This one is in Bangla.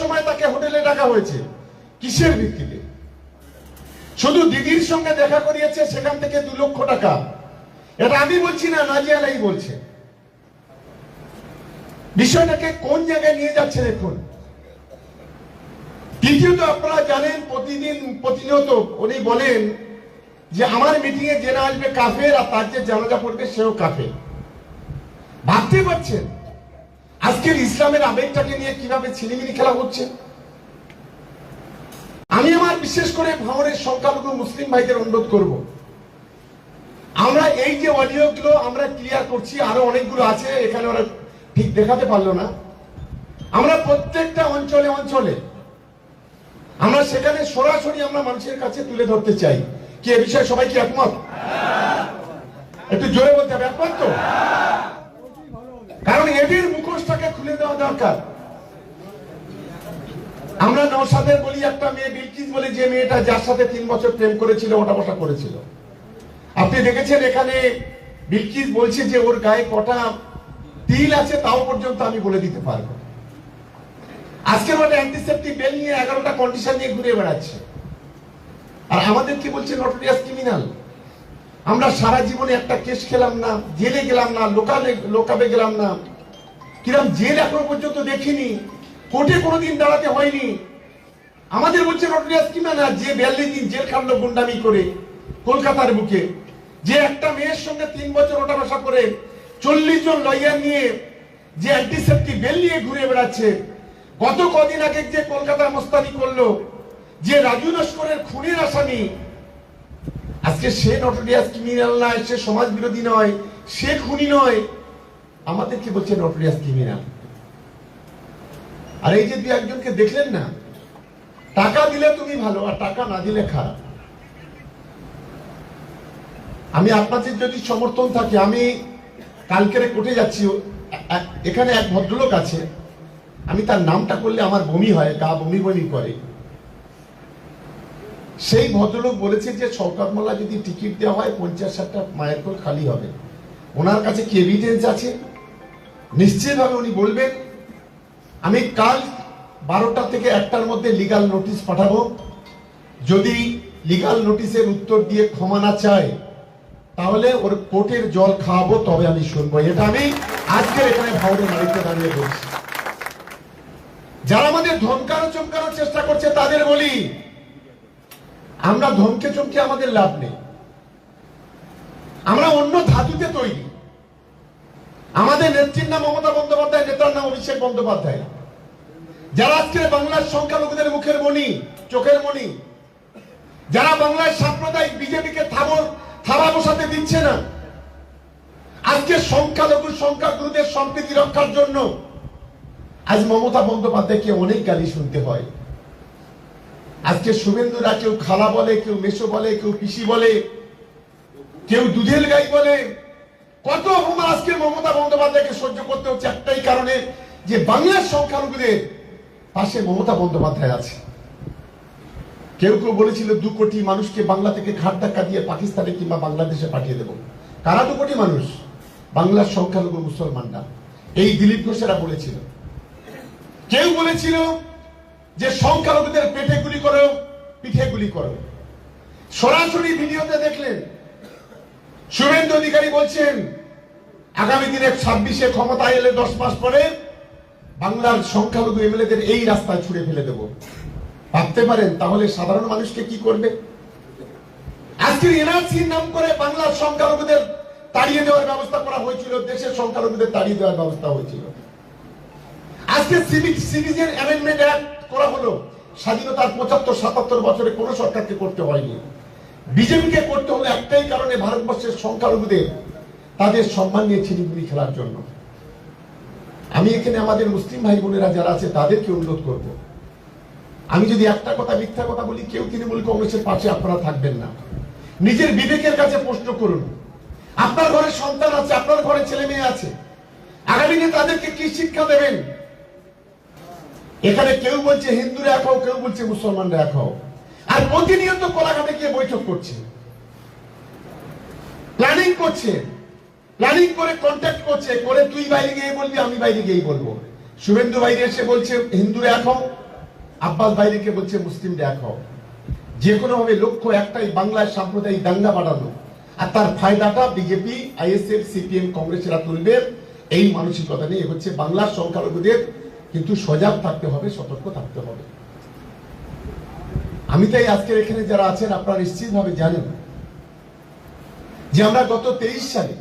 সময় তাকে হোটেলে ডাকা হয়েছে। কিসের ভিত্তিতে? শুধু দিদির সঙ্গে দেখা করিয়েছে সেখান থেকে দু লক্ষ টাকা। এটা আমি বলছি না নাজিয়ালাই বলছে। বিষয়টাকে কোন জায়গায় নিয়ে যাচ্ছে দেখুন। দ্বিতীয়ত আপনারা জানেন, প্রতিদিন প্রতিনিয়ত উনি বলেন যে আমার মিটিং এ যে আসবে কাফের আর তার যে জানাজা পড়বে সেও কাফের। ভাবতে পারছেন? আজকের ইসলামের আবেগটাকে নিয়ে কীভাবে ছিনিমিনি খেলা হচ্ছে? আমি আমার বিশেষ করে ভাঙনের সংখ্যালঘু মুসলিম ভাইদের অনুরোধ করব। আমরা এই যে অডিও গুলো আমরা ক্লিয়ার করছি, আরও অনেকগুলো আছে, এখানে ওরা ঠিক দেখাতে পারল না। আমরা প্রত্যেকটা অঞ্চলে অঞ্চলে, আমরা সেখানে সরাসরি আমরা মানুষের কাছে তুলে ধরতে চাই। কি এ বিষয়ে সবাই কি একমত? একটু জোরে বলতে হবে, একমত তো? কারণ এদের মুখোশটাকে খুলে দেওয়া দরকার। আমরা নৌসাদের বলি, একটা মেয়ে বিলকিস বলে যে মেয়েটা যার সাথে তিন বছর প্রেম করেছিল, ওটা বসা করেছিল। আপনি দেখেছেন এখানে বিলকিস বলছে যে ওর গায়ে কটা তিল আছে, তাও পর্যন্ত আমি বলে দিতে পারব আজকের মানে অ্যান্টিসেপ্টিক বেল নিয়ে এগারোটা কন্ডিশন নিয়ে ঘুরে বেড়াচ্ছে। আর আমাদের কি বলছে নটোরিয়াস ক্রিমিনাল আমরা সারা জীবনে একটা কেস খেলাম না, জেলে গেলাম না, লোকালে লোকাবে গেলাম না। কিরম জেল এখনও পর্যন্ত দেখিনি, কোর্টে কোনোদিন দাঁড়াতে হয়নি। আমাদের বলছে নটোরিয়াস ক্রিমিনাল যে বিয়াল্লিশ দিন জেল খাটলো গুন্ডামি করে কলকাতার বুকে। যে একটা মেয়ের সঙ্গে তিন বছর ওটা বসা করে চল্লিশ জন লয়ার নিয়ে যে অ্যান্টিসেপ্টিক বেল নিয়ে ঘুরে বেড়াচ্ছে। গত কদিন আগে যে কলকাতার মোস্তানি করল, যে রাজু নস্করের খুনের আসামি আজকে সে নটোরিয়াস ক্রিমিনাল নয়, সে সমাজ বিরোধী নয়, সে খুনি নয়। আমাদের কি বলছে নটোরিয়াস ক্রিমিনাল আর এই যে দুই একজনকে দেখলেন না, টাকা দিলে তুমি ভালো আর টাকা না দিলে খারাপ। আমি আপনাদের যদি সমর্থন থাকে, আমি কালকেরে কোর্টে যাচ্ছি, এখানে এক ভদ্রলোক আছে, আমি তার নামটা করলে আমার বমি হয়, গা বমি বমি করে। সেই ভদ্রলোক বলেছে যে শওকত মোল্লা যদি টিকিট দেওয়া হয়, পঞ্চাশ ষাটটা মায়ের কোল খালি হবে। ওনার কাছে কি এভিডেন্স আছে? নিশ্চিতভাবে উনি বলবেন, আমি কাল বারোটা থেকে একটার মধ্যে লিগাল নোটিশ পাঠাবো। যদি লিগাল নোটিশের উত্তর দিয়ে ক্ষমা না চায়, তাহলে ওর কোর্টের জল খাওয়াবো, তবে আমি শুনব। এটা আমি আজকের এখানে ভাবনের বাড়িতে দাঁড়িয়ে বলছি। যারা আমাদের ধমকানো চমকানোর চেষ্টা করছে, তাদের বলি আমরা ধমকে চমকে আমাদের লাভ নেই। আমরা অন্য ধাতুতে তৈরি। আমাদের নেত্রীর নাম মমতা বন্দ্যোপাধ্যায়, নেতার নাম অভিষেক বন্দ্যোপাধ্যায়। যারা আজকে বাংলার সংখ্যালঘুদের মুখের মণি, চোখের মণি, যারা বাংলার সাম্প্রদায়িক বিজেপিকে থাবর থাবা বসাতে দিচ্ছে না, আজকে সংখ্যালঘু সংখ্যা সংখ্যাগুরুদের সম্প্রীতি রক্ষার জন্য আজ মমতা বন্দ্যোপাধ্যায়কে অনেক গালি শুনতে হয়। আজকে শুভেন্দুরা কেউ খালা বলে, কেউ মেসো বলে, কেউ পিসি বলে, কেউ দুধের গাই বলে। কত অপমান আজকে মমতা বন্দ্যোপাধ্যায়কে সহ্য করতে হচ্ছে একটাই কারণে, যে বাংলার সংখ্যালঘুদের পাশে মমতা বন্দ্যোপাধ্যায় আছে। কেউ কেউ বলেছিল দু কোটি মানুষকে বাংলা থেকে ঘাট ধাক্কা দিয়ে পাকিস্তানে কিংবা বাংলাদেশে পাঠিয়ে দেব। কারা দু কোটি মানুষ? বাংলার সংখ্যালঘু মুসলমানরা। এই দিলীপ ঘোষেরা বলেছিল। কেউ বলেছিল যে সংখ্যালঘুদের পেটে গুলি করো পিঠে গুলি করো সরাসরি ভিডিওতে দেখলেন, শুভেন্দু অধিকারী বলছেন, আগামী দিনে ছাব্বিশে ক্ষমতায় এলে দশ মাস পরে বাংলার সংখ্যালঘু এমএলএদের এই রাস্তায় ছুড়ে ফেলে দেব। ভাবতে পারেন, তাহলে সাধারণ মানুষকে কি করবে? আজকের এনআরসির নাম করে বাংলার সংখ্যালঘুদের তাড়িয়ে দেওয়ার ব্যবস্থা করা হয়েছিল, দেশের সংখ্যালঘুদের তাড়িয়ে দেওয়ার ব্যবস্থা হয়েছিল। আজকে সিভিক সিটিজেন অ্যামেন্ডমেন্ট অ্যাক্ট করা হলো স্বাধীনতার পঁচাত্তর, সাতাত্তর বছরে কোনো সরকারকে করতে হয়নি। বিজেপিকে করতে হলো একটাই কারণে ভারতবর্ষের সংখ্যালঘুদের তাদের সম্মান নিয়ে ছিনিমিনি খেলার জন্য। আমি এখানে আমাদের মুসলিম ভাই বোনেরা যারা আছে, তাদেরকে অনুরোধ করব। আমি যদি একটা কথা মিথ্যা কথা বলি, কেউ তৃণমূল কংগ্রেসের পাশে আপনারা থাকবেন না। নিজের বিবেকের কাছে প্রশ্ন করুন, আপনার ঘরে সন্তান আছে, আপনার ঘরে ছেলে মেয়ে আছে, আগামী দিনে তাদেরকে কি শিক্ষা দেবেন? এখানে কেউ বলছে হিন্দুরা হও, কেউ বলছে মুসলমানরা এক আর প্রতিনিয়ত কোলাঘাটে গিয়ে বৈঠক করছে। প্ল্যানিং করছে। প্ল্যানিং করে কন্ট্যাক্ট করছে, করে তুই বাইরে গিয়ে বলবি, আমি বাইরে গিয়ে বলব। শুভেন্দু বাইরে এসে বলছে, হিন্দুরা এক হও। আব্বাস বাইরিকে বলছে, মুসলিমরা এক যে কোনো ভাবে লক্ষ্য একটাই বাংলায় সাম্প্রদায়িক দাঙ্গা বাড়ানো। আর তার ফায়দাটা বিজেপি আইএসএফ সিপিএম কংগ্রেসেরা তুলবে। এই মানসিকতা নিয়ে হচ্ছে বাংলার সংখ্যালঘুদের কিন্তু সজাগ থাকতে হবে, সতর্ক থাকতে হবে। আমি তাই আজকের এখানে যারা আছেন আপনারা নিশ্চিতভাবে জানেন যে আমরা গত তেইশ সালে